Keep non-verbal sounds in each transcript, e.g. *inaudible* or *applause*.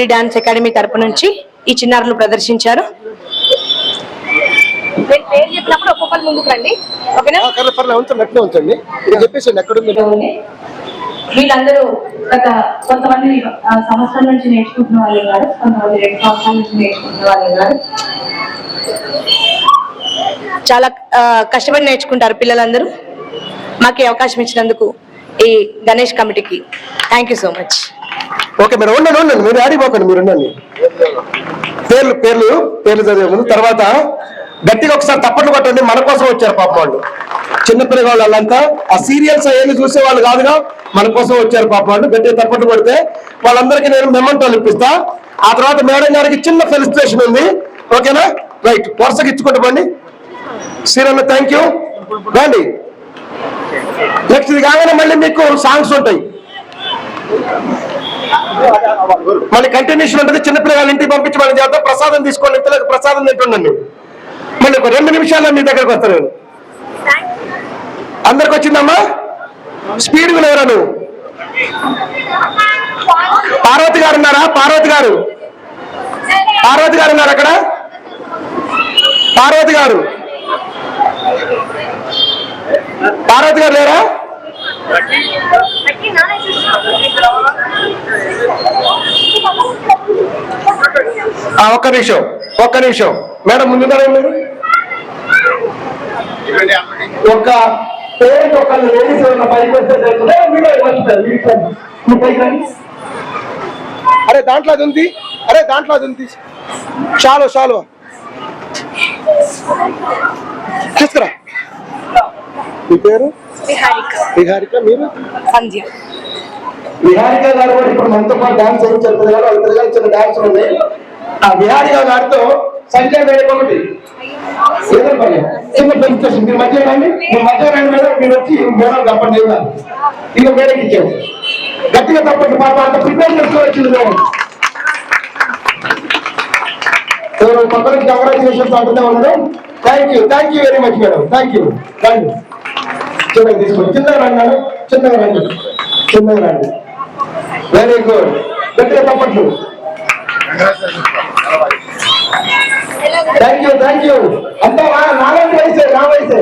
Kuchipudi dance academy తరపు నుంచి ఈ చిన్నారులు ప్రదర్శించారు. వీళ్ళందరూ గత కొంతమంది ఆ, సంవత్సరాల నుంచి నేర్చుకుంటున్న వాళ్ళు ఉన్నారు. కొంతమంది రెండు సంవత్సరాల నుంచి నేర్చుకుంటున్న వాళ్ళు ఉన్నారు. చాలా కష్టపడి నేర్చుకుంటారు పిల్లలందరూ. మాకు అవకాశం ఇచ్చినందుకు ఈ గణేష్ కమిటీకి. Thank you so much okay మీరు ఉండండి ఉండండి మీరు ఆడిపోకండి మీరు ఉండండి. పేర్లు పేర్లు పేర్లు చదివే ముందు తర్వాత గట్టిగా ఒకసారి తప్పట్లు కొట్టండి మన కోసం వచ్చారు పాప వాళ్ళు. చిన్నపిల్లల వాళ్ళంతా ఆ సీరియల్స్ ఏమి చూసే వాళ్ళు కాదుగా మన కోసం వచ్చారు పాప వాళ్ళు. గట్టిగా తప్పట్లు కొడితే వాళ్ళందరికీ నేను మెమంటోలు ఇప్పిస్తా ఆ తర్వాత మేడం గారికి చిన్న ఫెలిసిటేషన్ ఉంది. ఓకేనా? రైట్ వరుసకి ఇచ్చుకుంటామండి సీరియల్ థ్యాంక్ యూ రండి. నెక్స్ట్ కాగానే మళ్ళీ మీకు సాంగ్స్ ఉంటాయి. మళ్ళీ కంటిన్యూషన్ ఉంటుంది. చిన్నపిల్లగాళ్ళ ఇంటికి పంపించి మళ్ళీ చేద్దాం. ప్రసాదం తీసుకోండి. పిల్లలకు ప్రసాదం తింటుండండి. మళ్ళీ ఒక రెండు నిమిషాల్లో మీ దగ్గరకు వస్తాను నేను అందరికి వచ్చిందమ్మా? స్పీడ్ లేరా నువ్వు? పార్వతి గారు ఉన్నారా? పార్వతి గారు? పార్వతి గారు ఉన్నారు అక్కడ? పార్వతి గారు? పార్వతి గారు లేరా? ఆ, ఒక్క నిమిషం ఒక్క నిమిషం. మేడం ముందుగానే మీరు? ఒక పేరు ఒక లేడీస్ ఉన్న పైకి వస్తే అరే దాంట్లో అది ఉంది. అరే దాంట్లో అది ఉంది. చాలు చాలు తీసుకురా. మీ పేరు? విహారిక. మీరు? సంధ్య. విహారిక గారు కూడా ఇప్పుడు మనతో పాటు డాన్స్ కదా వాళ్ళ పిల్లలు చిన్న డాన్స్ ఉంది. ఆ విహారిక గారితో సంజయ్ వేడుక ఒకటి. ఏదో పని చిన్న ప్రెజెంటేషన్ మీరు మధ్య రండి. మీరు మధ్య రండి మేడం. మీరు వచ్చి మేడం తప్పండి ఇక మేడకి ఇచ్చాము గట్టిగా తప్పండి. పాప అంత ప్రిపేర్ చేసుకోవచ్చింది మేడం. పక్కన కంగ్రాచులేషన్స్ అంటున్నా ఉన్నాడు thank you thank you very much madam thank you రండి చిన్నగా తీసుకోండి. చిన్నగా రండి చిన్నగా రండి చిన్నగా రండి వెరీ గుడ్ గట్టిగా తప్పట్లు థ్యాంక్ యూ థ్యాంక్ యూ అంతా నా- నాలుగు వయసే నా వయసే.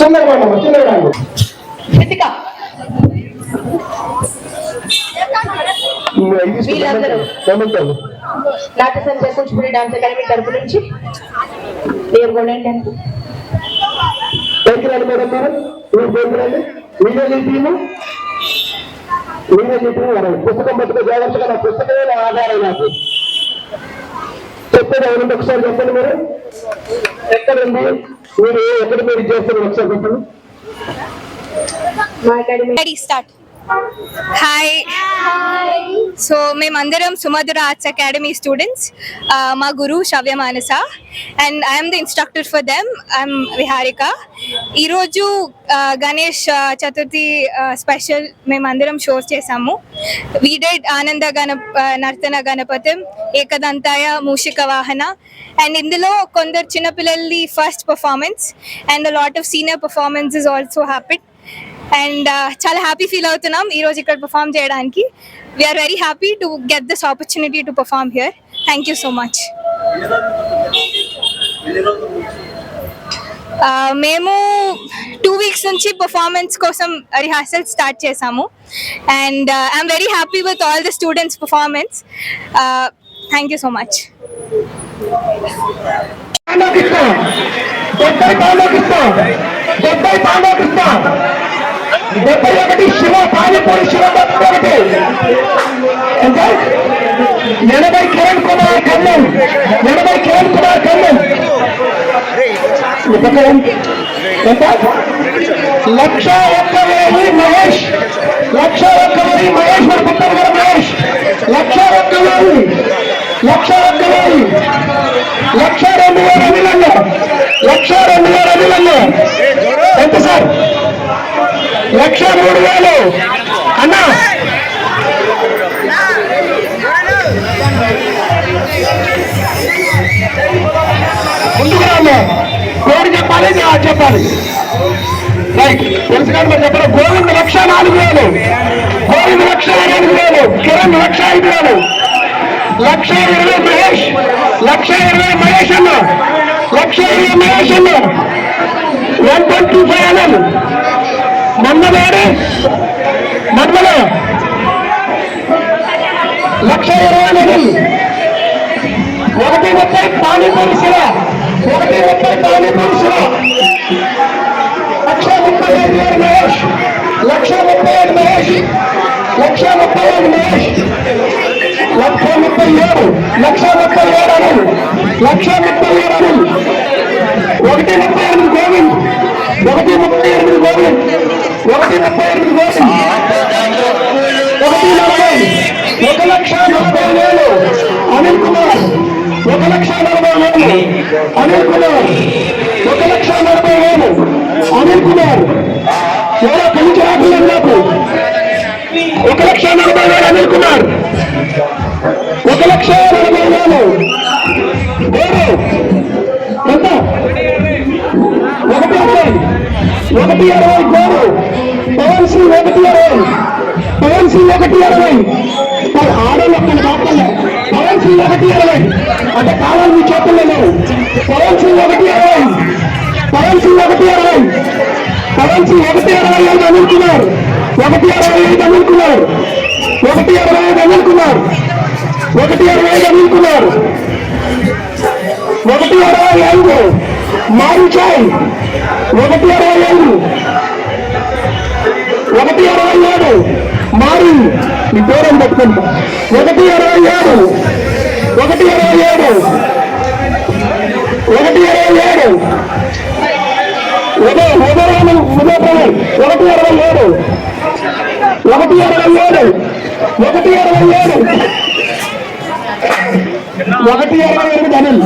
చిన్నగా రండి చిన్నగా రండి వీళ్ళందరూ. నాట్య సంధ్య కూచిపూడి డాన్స్ అకాడమీ తరపు నుంచి. దేవగౌడ పేరుకురండి మేడం గారు మీరు పేరుకురండి మీరే టీము? మీరే టీము వరండి పుస్తకం పట్టుకో జాగ్రత్తగా నా పుస్తకమే నా ఆధారం నాకు. చెప్పండి ఎవరండి ఒకసారి చెప్పండి మీరు? ఎక్కడండి మీరు ఎక్కడ మీరు చేస్తారు ఒకసారి చెప్పండి. మా academy. Ready start hi so మేమందరం సుమధుర ఆర్ట్స్ అకాడమీ స్టూడెంట్స్ మా గురువు Shravya Manasa. And I'm the instructor for them I'm Viharika ఈరోజు గణేష్ చతుర్థి స్పెషల్ మేమందరం షోస్ చేసాము. వీడెడ్ ఆనంద గణ నర్తన గణపతం ఏకదంతాయ మూషిక వాహన. అండ్ ఇందులో కొందరు చిన్నపిల్లలది first performance and lot of senior performance is also happy and చాలా హ్యాపీ ఫీల్ అవుతున్నాం ఈ రోజు ఇక్కడ పర్ఫామ్ చేయడానికి. We are very happy to get this opportunity to perform here thank you so much మేము టూ వీక్స్ నుంచి performance కోసం rehearsal start చేసాము and I'm very happy with all the students performance thank you so much Thank you. డెబ్బై ఒకటి శివ పానిపూరి శివ ఒకటి ఎంత ఎనభై కిరణ్ కుమార్ కన్నం ఎనభై కిరణ్ కుమార్ కన్నం ఎంత లక్ష ఒక్క వెయ్యి మహేష్ లక్ష ఒక్క వెయ్యి మహేష్ మన పుట్టారు గారు మహేష్ లక్ష ఒక్క వెయ్యి లక్ష ఒక్క వెయ్యి లక్ష రెండు వేల అభినందన లక్ష రెండు వేల అభినందన ఎంత సార్ లక్ష మూడు వేలు. అన్నా. ముందుకు రామ్మా కోడి చెప్పాలి చెప్పాలి. రైట్ తెలుసు కానీ మరి చెప్పాలి. గోవింద్ లక్ష నాలుగు వేలు. గోవింద్ లక్ష నాలుగు వేలు. కిరణ్ లక్ష ఐదు వేలు. లక్ష ఇరవై మహేష్. లక్ష ఇరవై మహేష్ అన్న. లక్షల ఇరవై మహేష్ అన్న వన్ ట్వంటీ ఫైవ్ అన్న మన్నవాడు మన్నల లక్ష ఇరవై నెలలు ఒకటి ముప్పై పానీపూరి శిల ఒకటి ముప్పై పానీపూరి శిల లక్ష ముప్పై ఐదు వేలు మహేష్ లక్ష ముప్పై ఐదు మహేష్ లక్ష ముప్పై ఐదు మహేష్. లక్ష ముప్పై ఏడు లక్ష ముప్పై ఏడు అనిల్ లక్ష ముప్పై ఏడు అనిల్. ఒకటి ముప్పై ఎనిమిది గోవింద్ ఒకటి ముప్పై ఎనిమిది గోవింద్ ఒకటి ముప్పై ఎనిమిది గోవింద్. ఒకటి నలభై ఒక లక్ష నలభై వేలు అనిల్ కుమార్ ఒక లక్ష నలభై వేలు అనిల్ కుమార్ ఒక లక్ష నలభై వేలు అనిల్ కుమార్. ఎవరో పెళ్ళి రాకుండా నాకు ఒక లక్ష నలభై వేలు అనిల్ కుమార్. ఒక లక్ష నలభై వేలు ఎంత? ఒకటి అరవై. ఒకటి అరవై కోరు పవన్ సింగ్ ఒకటి అరవై. పవన్ సింగ్ ఒకటి అరవై. ఆడోళ్ళు అక్కడ మాట్లాడలే పవన్ సింగ్ ఒకటి అరవై. అంటే కావాలి మీ చేతుల్లో లేవు పవన్ సింగ్ ఒకటి అరవై. పవన్ సింగ్ ఒకటి అరవై. పవన్ సింగ్ ఒకటి అరవై ఐదు అనుకున్నారు ఒకటి అరవై ఐదు అనుకున్నారు ఒకటి అరవై ఐదు అనుకున్నారు ఒకటి అరవై ఐదు అనిల్ ఒకటి అరవై ఐదు మారుచాయ్ ఒకటి అరవై ఐదు ఒకటి అరవై ఏడు మారి ఈ దూరం పెట్టుకుంటా ఒకటి అరవై ఏడు ఒకటి అరవై ఏడు ఒకటి అరవై ఏడు ఉదయ ఉదయం ఉదయప్రభు ఒకటి అరవై ఏడు ఒకటి అరవై ఏడు ఒకటి అరవై ఏడు ఒకటి అరవై ఎనిమిది అనిల్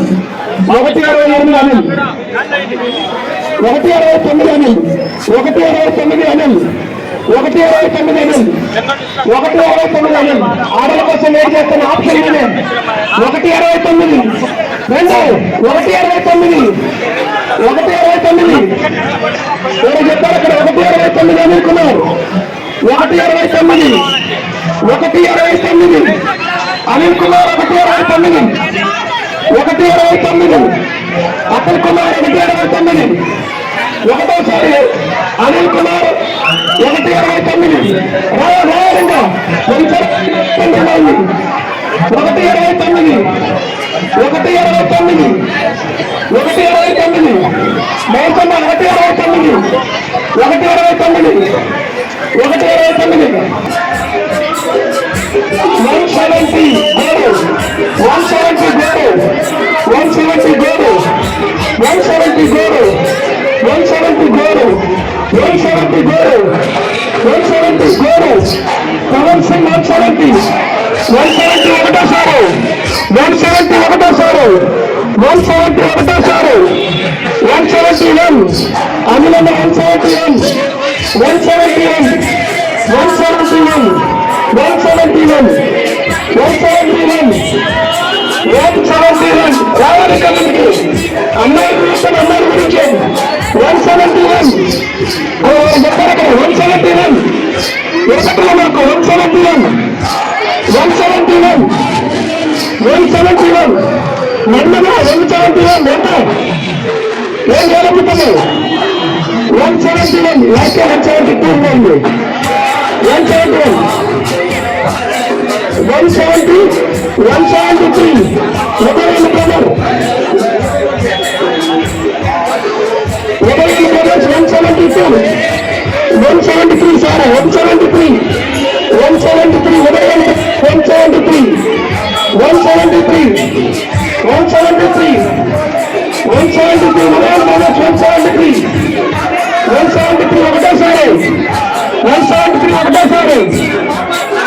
ఒకటి అరవై ఎనిమిది అనిల్ ఒకటి అరవై తొమ్మిది అనిల్ ఒకటి అరవై తొమ్మిది అనిల్ ఒకటి అరవై తొమ్మిది అనిల్ ఒకటి అరవై తొమ్మిది అనిల్ ఆర్డర్ కోసం వేడి చేస్తున్న ఆప్షన్ ఇదే ఒకటి అరవై తొమ్మిది రెండు ఒకటి అరవై తొమ్మిది ఒకటి అరవై తొమ్మిది ఎవరు చెప్పారు అక్కడ ఒకటి అరవై తొమ్మిది అనుకున్నారు ఒకటి అరవై తొమ్మిది ఒకటి అరవై తొమ్మిది అనిల్ కుమార్ ఒకటి అరవై తొమ్మిది ఒకటి అరవై తొమ్మిది అనిల్ కుమార్ ఒకటి అరవై తొమ్మిది ఒకటోసారి అనిల్ కుమార్ ఒకటి అరవై తొమ్మిది రా- ఒకటి అరవై తొమ్మిది ఒకటి అరవై తొమ్మిది ఒకటి అరవై తొమ్మిది మోసమ్మ ఒకటి అరవై తొమ్మిది ఒకటి అరవై తొమ్మిది ఒకటి అరవై తొమ్మిది వన్ సెవెంటీ గోడు వన్ సెవెంటీ గోడు వన్ సెవెంటీ గోడు వన్ సెవెంటీ గోడు వన్ సెవెంటీ గోడు వన్ సెవెంటీ గోడు వన్ సెవెంటీ గోడు Pawan Singh one seventy one seventy ఒకటో సారు వన్ సెవెంటీ ఒకటో సారు వన్ సెవెంటీ ఒకటో సారు వన్ సెవెంటీ వన్ అందులో one seventy one one seventy one one seventy one one seventy one one seventy one one seventy one రావాలి committee అమ్మాయి గురించి అమ్మాయి గురించి వన్ సెవెంటీ వన్ చెప్పారు కదా వన్ సెవెంటీ వన్ ఒకటిలో మాకు one seventy one one seventy one one seventy one నన్నగా one seventy one ఎంత ఏం జరుగుతుంది వన్ సెవెంటీ వన్ లేకపోతే వన్ సెవెంటీ టూ ఉంది one seventy one seventy one seventy three ఉదయం బ్రదర్ ఉదయం brothers one seventy two one seventy three sir one seventy three one seventy three ఉదయం one seventy three one seventy three one seventy three one seventy three ఉదయం brothers one seventy three one seventy three ఒకటేసారి one seventy three ఒకటేసారి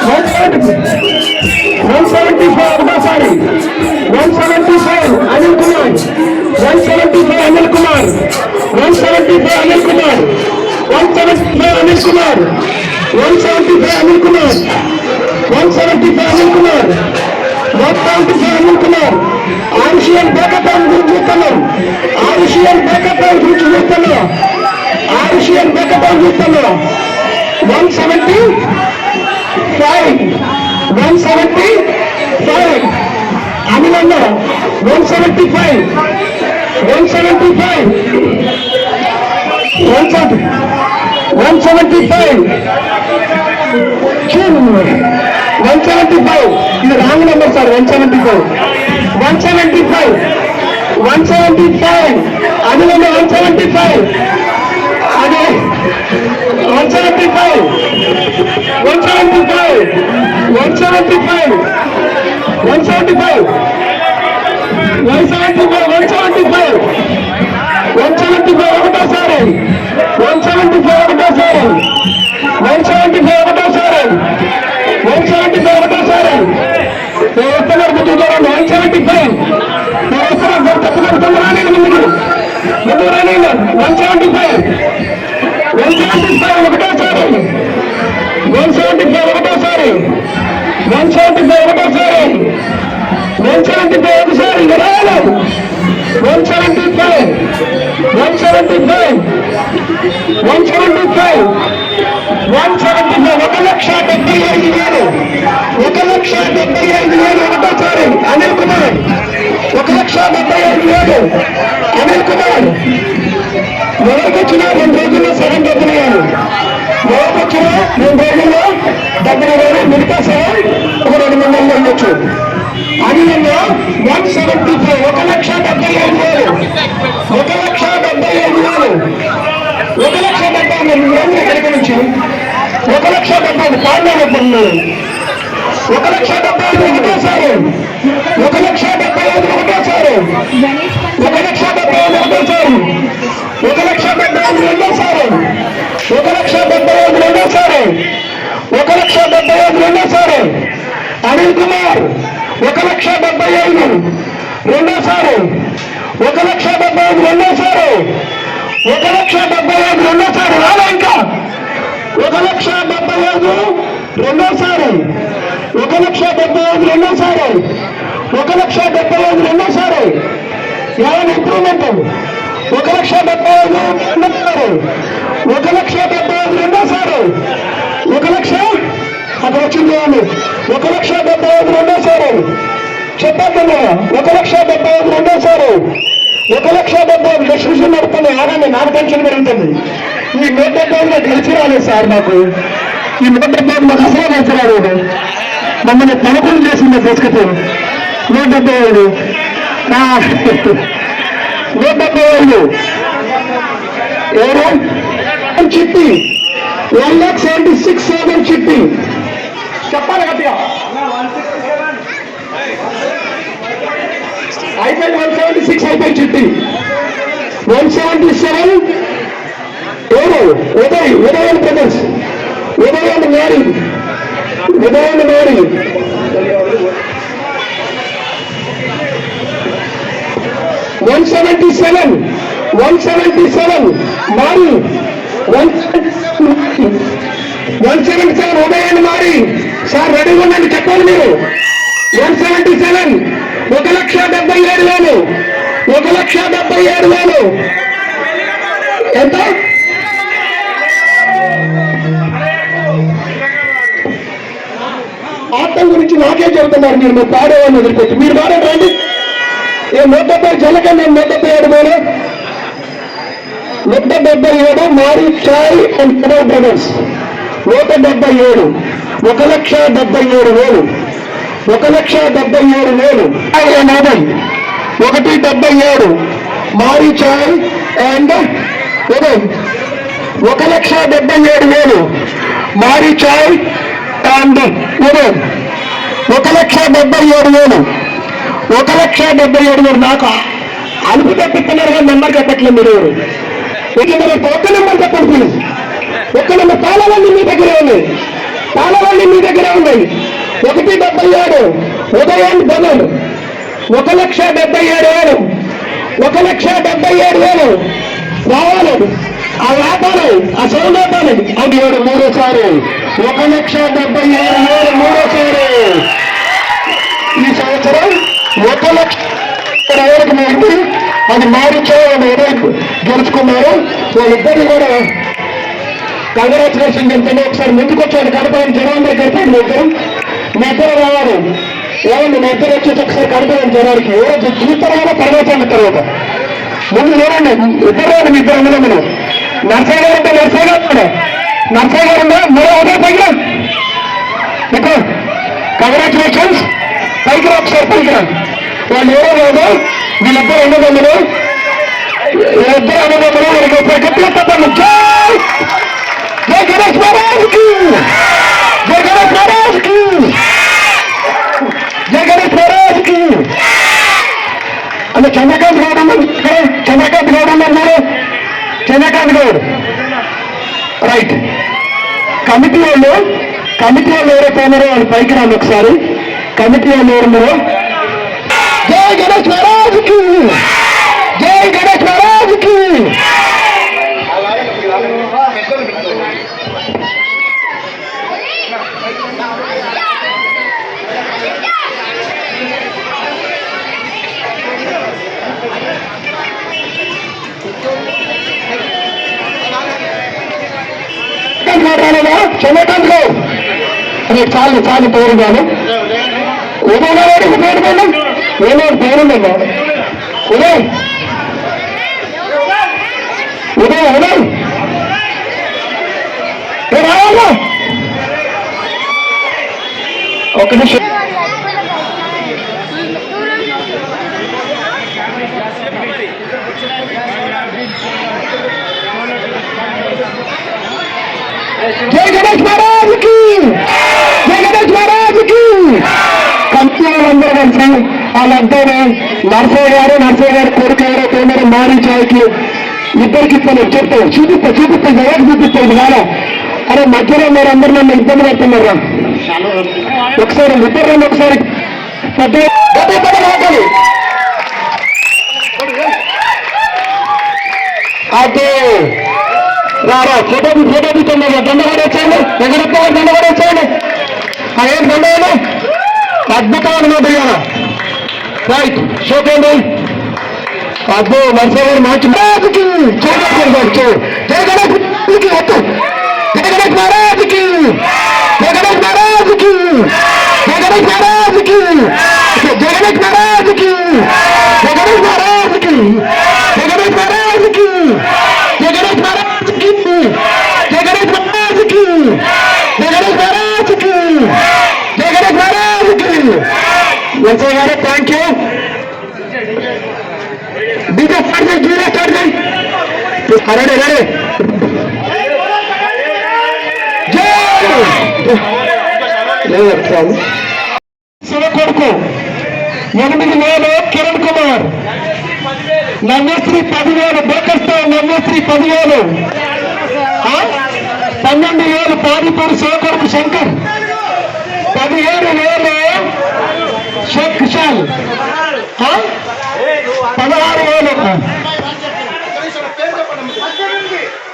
one seventy one seventy five ఒకటోసారి one seventy five Anil Kumar one seventy five Anil Kumar one seventy five Anil Kumar one seventy five Anil Kumar one seventy five Anil Kumar one seventy five Anil Kumar one seventy five Anil Kumar ఆరుషియన్ బేకటౌన్ గురించి చూస్తున్నాం ఆరుషియన్ బేకటౌన్ గురించి చూస్తున్నాం ఆరుషియన్ బేకటౌన్ చూస్తున్నాం one seventy five one seventy five అమిలన్న one seventy five one seventy five one seventy one seventy five one seventy five ఇది wrong number sir one seventy five one seventy five one seventy five అది one seventy five 175, 175, 175, 175, 175, 175, 175 ఒకటోసారి. One seventy five ఒకటోసారి. One seventy five ఒకటోసారి. One seventy five ఒకటోసారి. ఎవరు గుర్తున్నారు one seventy five ఎవరు తప్పుకుంటున్నారా ముందు ముందు రాని one seventy five one seventy five ఒకటోసారి. వన్ సెవెంటీ ఫైవ్ ఒకటోసారి. One seventy five one seventy five ఒకసారి రాయాలి one seventy five. One seventy five. One seventy five. One seventy five. ఒక లక్ష డెబ్బై ఐదు వేలు. ఒక లక్ష డెబ్బై ఐదు వేలు. ఒకటోసారి. అనిల్ కుమార్. ఒక లక్ష డెబ్బై ఐదు వేలు. అనిల్ కుమార్. ఎవరికి వచ్చినా రెండు రోజుల్లో సగం డబ్బులు అనిల్ కుమార్ ఒక లక్ష డెబ్బై ఐదు. రెండోసారి ఒక లక్ష డెబ్బై ఐదు రెండోసారి. ఒక లక్ష డెబ్బై ఐదు రెండోసారి. రాలే ఇంకా. ఒక లక్ష డెబ్బై ఐదు రెండోసారి. ఒక లక్ష డెబ్బై ఐదు రెండోసారి. ఒక లక్ష డెబ్బై ఐదు రెండోసారి. ఏమైనా ఇంప్రూవ్మెంట్ ఒక లక్ష డెబ్బై ఐదు రెండోసారి. ఒక లక్ష డెబ్బై ఐదు రెండోసారి. ఒక లక్ష అది వచ్చింది చూడండి ఒక లక్ష డెబ్బై ఐదు రెండోసారి చెప్పండి ఒక లక్ష డెబ్బై ఐదు రెండోసారి ఒక లక్ష డెబ్బై ఐదు డిస్ట్రిబ్యూషన్ నడుపుతుంది. ఆగండి నాకు టెన్షన్ పెరుగుతుంది ఈ నూట డెబ్బై ఐదు నాకు కలిసి రాలేదు సార్ నాకు ఈ నూట డెబ్బై ఐదు నాకు అసలు కలిసి రాలేదు మమ్మల్ని పదకొండు చేసింది తీసుకుంటే నూట డెబ్బై ఐదు. ఆ, *laughs* నూట డెబ్బై ఐదు. ఎవరు? చెప్పి one lakh seventy six thousand చెప్పి చెప్పాలి గట్టిగా. అయిపోయింది వన్ సెవెంటీ సిక్స్ అయిపోయింది చిట్టి. One seventy seven. ఏదో Uday Uday and brothers. Uday and Mary. Uday and Mary. One seventy seven. One seventy seven. Mary. One one seventy seven. Uday and Mary. Sir రెడీగా ఉండండి చెప్పండి మీరు. One seventy seven ఒక లక్ష డెబ్బై ఏడు వేలు. ఒక లక్ష డెబ్బై ఏడు వేలు. ఎంత? ఆత్మ గురించి నాకే చెబుతున్నారు మీరు మీరు పాడేవాడిని వదిలిపెట్టి. మీరు పాడేటండి ఏ నూట డెబ్బై జలక నేను నూట డెబ్బై ఏడు వేలు. నూట డెబ్బై ఏడు మారి చాయ్ అండ్ కడవ్ బ్రదర్స్. నూట డెబ్బై ఏడు. ఒక లక్ష డెబ్బై ఏడు వేలు. ఒక లక్ష డెబ్బై ఏడు వేలు. యాభై ఒకటి డెబ్బై ఏడు. మారీ చాయ్ అండ్ ఉదయ్ ఒక లక్ష డెబ్బై ఏడు వేలు. మారీ చాయ్ అండ్ ఉదయ్ ఒక లక్ష డెబ్బై ఏడు వేలు. ఒక లక్ష డెబ్బై ఏడు వేలు. నాకు అలుపు తప్పిస్తున్నారు కానీ నెంబర్ చెప్పట్లేదు మీరు. ఇక మీరు ఒక్క నెంబర్ చెప్పండి ప్లీజ్ ఒక్క నెంబర్ చాలా మంది మీ దగ్గర ఉన్నాయి పాలవల్లి మీ దగ్గరే ఉన్నాయి. ఒకటి డెబ్బై ఏడు ఉదయం బదులు ఒక లక్ష డెబ్బై ఏడు వేలు. ఒక లక్ష డెబ్బై ఏడు వేలు. రావాలి. ఆ వ్యాపారం ఆ సౌండ్ అది ఏడు మూడోసారి. ఒక లక్ష డెబ్బై ఏడు వేలు మూడోసారి. ఈ సంవత్సరం ఒక లక్ష వరకు మారింది అది మారించో ఏదో గెలుచుకున్నారు. వాళ్ళిద్దరిని కూడా కంగ్రాచులేషన్ చెప్తాను ఒకసారి ముందుకు వచ్చాడు కడపడం జనాంధ్ర గడిపాడు మీ ఇద్దరు మీ ఇద్దరు రావాలి ఏమండి మీ ఇద్దరు వచ్చేసి ఒకసారి కడపడం కడతాను జనానికి చూస్తారా పర్వతండి తర్వాత. ముందు చూడండి ఇద్దరు రండి మీ ఇద్దరు అందులో మనం నర్సయ్య గారు ఉంటే నర్సయ్య గారు ఉండే నర్సయ్య గారు ఉందా? మరో అదే పైకి ఇక్కడ కంగ్రాచులేషన్స్. పైకి రా ఒకసారి పైకి రా. వాళ్ళు ఎవరో లేదు వీళ్ళిద్దరు అన్నదమ్ములు వీళ్ళిద్దరు అన్నదమ్ములు వీళ్ళకి ఒకసారి గట్టిగా చెప్పండి జై జై గణేష్ మహారాజ్కి జై గణేష్ మహారాజ్కి జై గణేష్ మహారాజ్కి అన్న చంద్రకాంత్ గౌడ్ ఉన్నారు చంద్రకాంత్ గౌడ్ ఉన్నారు చంద్రకాంత్ గౌడ్ రైట్ కమిటీ వాళ్ళు కమిటీ వాళ్ళు ఎవరైతే ఉన్నారో వాళ్ళు పైకి రాండి ఒకసారి. కమిటీ వాళ్ళు ఎవరున్నారో? జై గణేష్ మహారాజ్కి! జై గణేష్ మహారాజ్కి! మాట్లాడాలా చంద్రకాంత్ గౌడ్ అదే చాలు చాలు పేరు కాదు ఉదయనారాయణ పేరు మేడం ఏమో పేరుందమ్మా ఉదయ్ ఉదయ్ ఉదయ్ ఏ రావాలా ఒక నిమిషం జై గణేష్ మహారాజ్కి జై గణేష్ మహారాజ్కి కంపెనీ వాళ్ళందరూ కలిసి వాళ్ళందరూ నర్సయ్య గారు నర్సయ్య గారు కొడుకు ఎవరైతే ఉన్నారో మారి చాయ్కి ఇద్దరికి ఇస్తాను చెప్తాను చూపిస్తా చూపిస్తా జగన్ చూపిస్తాను కాదా అరే మధ్యలో మీరు అందరూ నన్ను ఇబ్బంది పెడుతున్నారు ఒకసారి ఇద్దరు ఒకసారి అదే రారా ఫోటో ఫోటో తీసుకున్నారు దండగా వచ్చేయండి ఎక్కడ దండగా వచ్చేయండి అదేం దండగా అద్భుతం అనమాట రైట్ షోకేండి అబ్బో వరుసగారు మార్చి చూడవచ్చు జగడకి వద్దు. జగడకి మహారాజుకి! జగడకి మహారాజుకి! జగడకి మహారాజుకి! జగడకి మహారాజుకి! జగడకి మహారాజుకి! ఎస్ఐ గారు థ్యాంక్ యూ డీజే స్టార్ట్ చేయి డీజే స్టార్ట్ చేయి రెడీ రెడీ కొడుకు. ఎనిమిది వేలు కిరణ్ కుమార్. నవ్యశ్రీ పదివేలు బేకర్స్తో నవ్యశ్రీ పదివేలు. పన్నెండు వేలు పాదిపూడి శివ కొడుకు శంకర్. పదిహేడు వేలు షేక్ విశాల్. పదహారు వేలు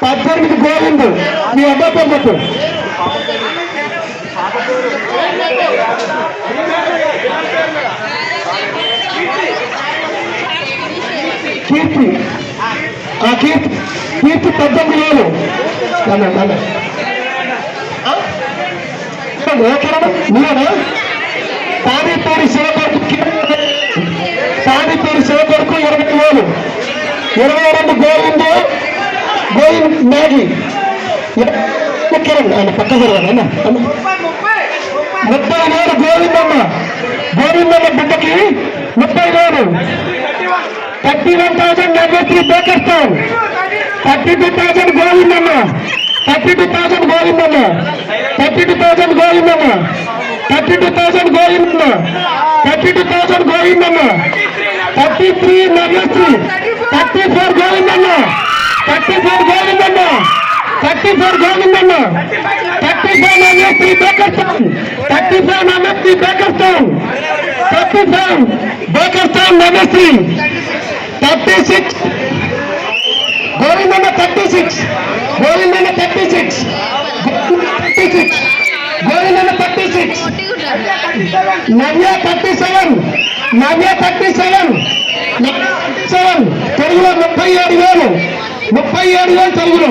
పద్దెనిమిది గోవింద్. మీ అబ్బాయి పేరు చెప్పు కీర్తి. ఆ కీర్తి. కీర్తి పద్దెనిమిది వేలు. తన తన. ఓకేనా మీరేనా? పానీపూరి శివకొడుకు పానీపూరి శివకొడుకు ఇరవై వేలు ఇరవై రెండు గోవిందు గోవింద్ మ్యాగీ. కిరణ్ ఆయన పక్క జరగాలన్నా ముప్పై వేలు గోవిందమ్మ. గోవిందమ్మ బిడ్డకి ముప్పై వేలు థర్టీ వన్ థౌసండ్ నలభై three బేకర్స్తాన్ thirty two thousand Govindamma. Thirty two thousand Govindamma. Thirty two thousand Govindamma. Thirty two thousand Govindamma. Thirty two thousand Govindamma. Thirty three Navyasri thirty four Govindamma. Thirty four Govindamma. Thirty four Govindamma thirty four Navyasri బేకర్స్తాన్ thirty four Navyasri బేకర్స్తాన్ thirty four బేకర్స్తాన్ Navyasri thirty six Govindamma thirty six Govindamma thirty six thirty six Govindanna thirty six Navya thirty seven Navya thirty seven seven తెలుగులో ముప్పై ఏడు వేలు. ముప్పై ఏడు వేలు తెలుగులో.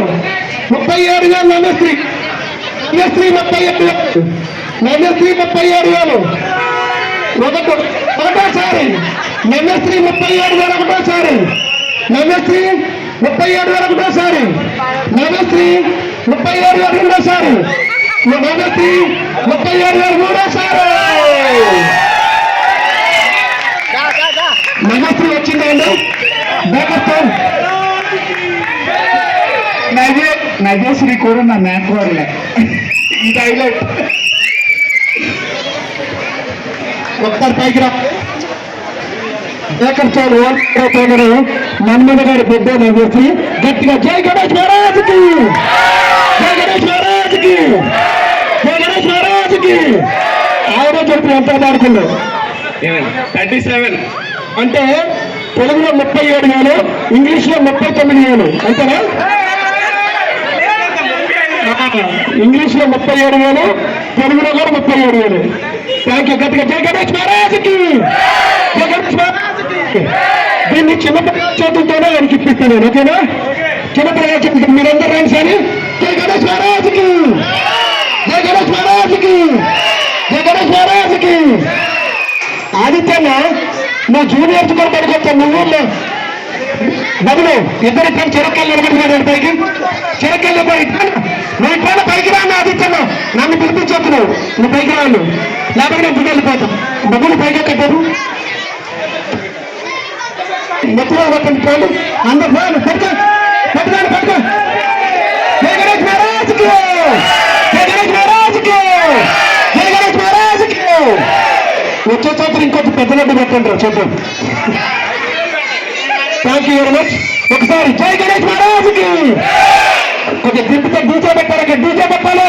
ముప్పై ఏడు వేలు నవ్యశ్రీ నవ్యశ్రీ ముప్పై ఏడు వేలు. నవ్యశ్రీ ముప్పై ఏడు వేలు. ఒకటో ఒకటోసారి. నవ్యశ్రీ ముప్పై ఏడు వేల ఒకటోసారి. నవ్యశ్రీ ముప్పై ఏడు వేల ఒకటోసారి. నవ్యశ్రీ ముప్పై ఏడు వేల రెండోసారి. నవ్యశ్రీ ముప్పై ఏడు వేల మూడోసారి నవ్యశ్రీ వచ్చిందండి బేకస్తో నవ్య నవ్యశ్రీ కూడా నా మ్యాథ్ వాళ్ళే ఇది హైలైట్ ఒకసారి పైకి రా బేకర్ చౌడ్ ఓటర్ మన్మద గారి బిడ్డ నవ్వేసి గట్టిగా జై గణేష్ మహారాజుకి జై గణేష్ మహారాజుకి ఆయన చెప్పి ఎంత పాడుకుందో థర్టీ సెవెన్ అంటే తెలుగులో ముప్పై ఏడు వేలు ఇంగ్లీష్లో ముప్పై తొమ్మిది వేలు. అంతేనా? ఇంగ్లీష్లో ముప్పై ఏడు వేలు తెలుగులో కూడా ముప్పై ఏడు వేలు. థ్యాంక్ యూ గట్టిగా జై గణేష్ మహారాజుకి. జై గణేష్ మహారాజుకి. దీన్ని చిన్నపిల్లల చేతులతోనే ఆయనకి ఇప్పిస్తాను నేను ఓకేనా చిన్నపిల్లల చేతులతో మీరందరూ రండి సార్. జై గణేష్ మహారాజుకి. జై గణేష్ మహారాజుకి! జై గణేష్ మహారాజుకి! ఆదిత్యన్న నువ్వు జూనియర్స్ కూడా పడుకోవచ్చు నువ్వు బదులు ఇద్దరు ఇద్దరు చిరకాయలు నిలబడుతున్నాడు పైకి. చిరకాయలు పోయి నువ్వు ఇప్పుడు పైకి రాను ఆదిత్యన్న. నన్ను పిలిపించొచ్చు నువ్వు. పైకి రాను లేకపోతే నేను దిగి వెళ్ళిపోతాను. బదులు పైకి కట్టారు నెత్తిలో పట్టండి పోలు అందరు పోయాను పడుకో పట్టుకోండి పట్టుకో జై గణేష్ మహారాజుకి జై గణేష్ మహారాజుకి జై గణేష్ మహారాజుకి వచ్చే చోట్ల ఇంకొంచెం పెద్ద లడ్డు పెట్టండి రా చూద్దాం థ్యాంక్ యూ వెరీ మచ్ ఒకసారి జై గణేష్ మహారాజుకి కొంచెం దింపితే డీజే పెట్టారు ఇక్కడ డీజే పెట్టాలి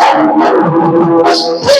Thank you.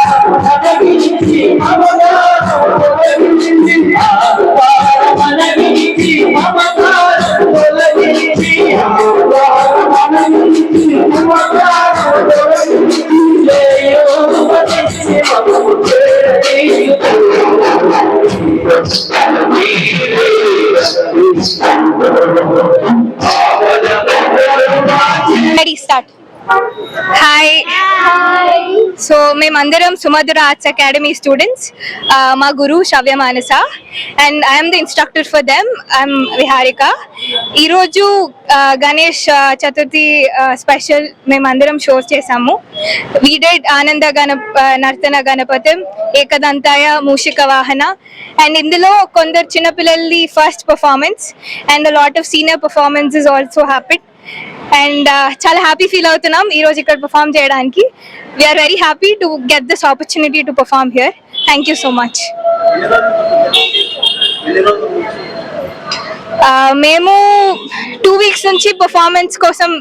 Ready, start. Hi. Hi. So మేమందరం సుమధుర ఆర్ట్స్ అకాడమీ స్టూడెంట్స్ మా గురువు Shravya Manasa. And I'm the instructor for them I'm Viharika ఈరోజు గణేష్ చతుర్థి స్పెషల్ మేమందరం షోస్ చేసాము. వీడెడ్ ఆనంద గణ నర్తన గణపతి ఏకదంతాయ మూషిక వాహన అండ్ ఇందులో కొందరు చిన్నపిల్లలది first performance and lot of senior performances also happen and uh, చాలా హ్యాపీ ఫీల్ అవుతున్నాం ఈ రోజు ఇక్కడ పర్ఫామ్ చేయడానికి. We are very happy to get this opportunity to perform here thank you so much మేము టూ వీక్స్ నుంచి performance కోసం